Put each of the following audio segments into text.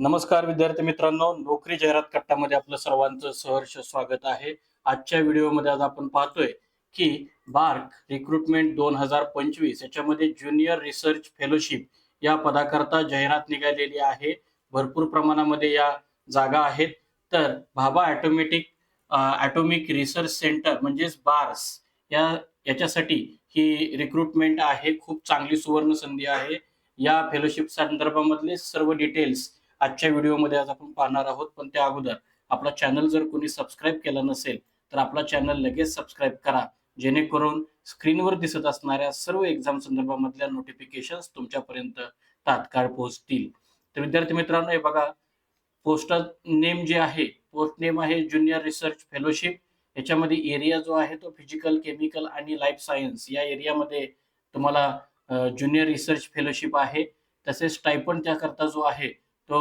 नमस्कार विद्यार्थी मित्रांनो. नोकरी जाहिरात कट्टामध्ये आपलं सर्वांचं सहर्ष स्वागत आहे. आजच्या व्हिडिओमध्ये आज आपण पाहतोय की बार्क रिक्रुटमेंट दोन हजार पंचवीस याच्यामध्ये ज्युनियर रिसर्च फेलोशिप या पदाकरता जाहिरात निघालेली आहे. भरपूर प्रमाणामध्ये या जागा आहेत. तर Bhabha automatic atomic research centre म्हणजेच बार्स या याच्यासाठी ही रिक्रुटमेंट आहे. खूप चांगली सुवर्ण संधी आहे. या फेलोशिप संदर्भामधले सर्व डिटेल्स आजच्या व्हिडिओमध्ये आज आपण पाहणार आहोत पण त्या अगोदर आपला चॅनल जर कोणी सबस्क्राईब केला नसेल तर आपला चॅनल लगेच सबस्क्राईब करा. जेणेकरून स्क्रीनवर दिसत असणाऱ्या सर्व एक्झाम संदर्भामधल्या नोटिफिकेशन तुमच्यापर्यंत तात्काळ पोहोचतील. तर विद्यार्थी मित्रांनो हे बघा पोस्टल नेम जे आहे पोस्ट नेम आहे ज्युनियर रिसर्च फेलोशिप याच्यामध्ये एरिया जो आहे तो फिजिकल केमिकल आणि लाईफ सायन्स या एरियामध्ये तुम्हाला ज्युनियर रिसर्च फेलोशिप आहे. तसेच स्टायपंड त्याकरता जो आहे तो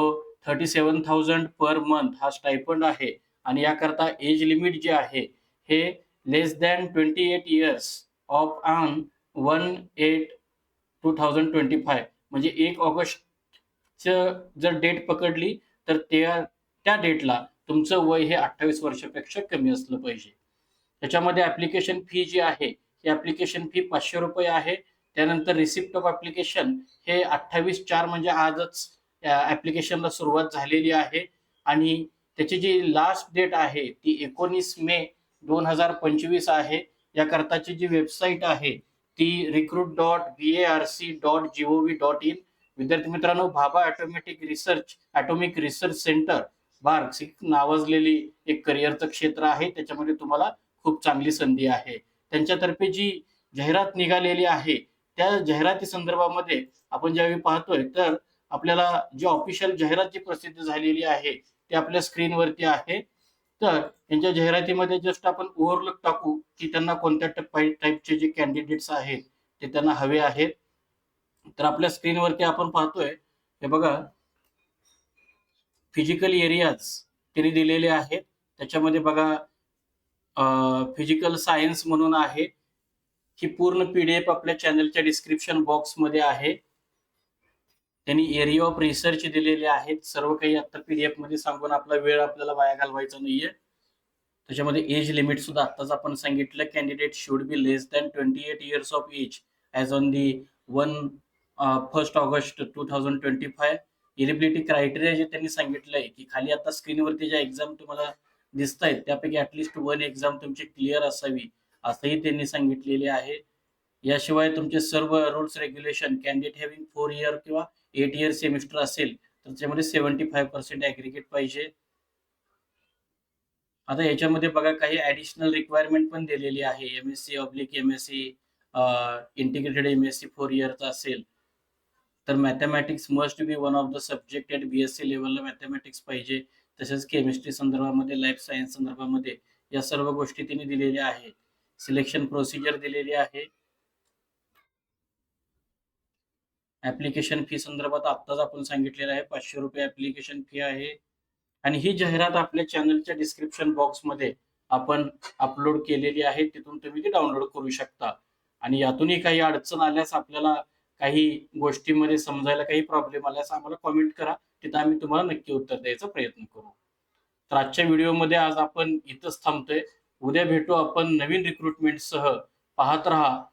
thirty seven thousand per month हा स्टायपंड आहे. आणि याकरता एज लिमिट जे आहे हे less than twenty eight years of on one eight two thousand twenty five म्हणजे एक ऑगस्टचं जर डेट पकडली तर त्या त्या डेटला तुमचं वय हे अठ्ठावीस वर्षापेक्षा कमी असलं पाहिजे. त्याच्यामध्ये ऍप्लिकेशन फी जी आहे ही ऍप्लिकेशन फी पाचशे रुपये आहे. त्यानंतर रिसिप्ट ऑफ ऍप्लिकेशन हे अठ्ठावीस चार म्हणजे आजच ऍप्लिकेशनला सुरुवात झालेली आहे. आणि त्याची जी लास्ट डेट आहे ती एकोणीस मे दोन हजार पंचवीस आहे. या करताची जी वेबसाईट आहे ती recruit dot B A R C dot G O V dot in विद्यार्थी मित्रांनो Bhabha automatic research atomic research centre BARC ही नावाजलेली एक करिअरचं क्षेत्र आहे. त्याच्यामध्ये तुम्हाला खूप चांगली संधी आहे. त्यांच्यातर्फे जी जाहिरात निघालेली आहे त्या जाहिराती संदर्भामध्ये आपण ज्यावेळी पाहतोय तर आपल्याला जी ऑफिशियल जाहिरात जी प्रसिद्ध झालेली आहे ती आपल्या स्क्रीनवरती आहे. तर यांच्या जाहिरातीमध्ये जस्ट आपण ओव्हरलुक टाकू की त्यांना कोणत्या टाईपचे जे कॅन्डिडेट्स आहेत ते त्यांना हवे आहेत. तर आपल्या स्क्रीनवरती आपण पाहतोय हे बघा. फिजिकल एरियाज त्यांनी दिलेले आहेत. त्याच्यामध्ये बघा फिजिकल सायन्स म्हणून आहे. ही पूर्ण पीडीएफ आपल्या चॅनलच्या डिस्क्रिप्शन बॉक्समध्ये आहे. त्यांनी एरिया ऑफ रिसर्च दिलेले आहेत. सर्व काही आता पीडीएफमध्ये सांगून आपला वेळ आपल्याला वाया घालवायचा नाहीये. त्याच्यामध्ये एज लिमिट सुद्धा आताच आपण सांगितलं. Candidate should be less than twenty eight years of age as on the one first August two thousand twenty five eligibility criteria जे त्यांनी सांगितलंय की खाली आता स्क्रीनवरती ज्या एक्झाम तुम्हाला दिसत आहेत त्यापैकी ऍटलिस्ट वन एक्झाम तुमची क्लिअर असावी असंही त्यांनी सांगितलेले आहे. याशिवाय तुमचे सर्व rules regulation candidate having four year किंवा एट इयर सेमिस्टर असेल तर त्याच्यामध्ये सेव्हन्टी फाय पर्सेंट ॲग्रिगेट पाहिजे. आता याच्यामध्ये बघा काही ऍडिशनल रिक्वायरमेंट पण दिलेली आहे. M S C oblique M S C integrated M S C four इयरचा असेल. तर mathematics must be one of the subject at B S C लेवलला मॅथमॅटिक्स पाहिजे. तसेच केमिस्ट्री संदर्भामध्ये लाईफ सायन्स संदर्भामध्ये या सर्व गोष्टी त्यांनी दिलेल्या आहेत. सिलेक्शन प्रोसिजर दिलेली आहे. ऍप्लिकेशन फी संदर्भात आत्ताच आपण सांगितलेलं आहे. पाचशे रुपये ऍप्लिकेशन फी आहे. आणि ही जाहिरात आपल्या चॅनलच्या डिस्क्रिप्शन बॉक्समध्ये आपण अपलोड केलेली आहे. तिथून तुम्ही ती डाउनलोड करू शकता. आणि यातूनही काही अडचण आल्यास आपल्याला काही गोष्टीमध्ये समजायला काही प्रॉब्लेम आल्यास आम्हाला कॉमेंट करा. तिथं आम्ही तुम्हाला नक्की उत्तर द्यायचा प्रयत्न करू. तर आजच्या व्हिडिओमध्ये आज आपण इथंच थांबतोय. उद्या भेटू आपण नवीन रिक्रुटमेंटसह पाहत राहा.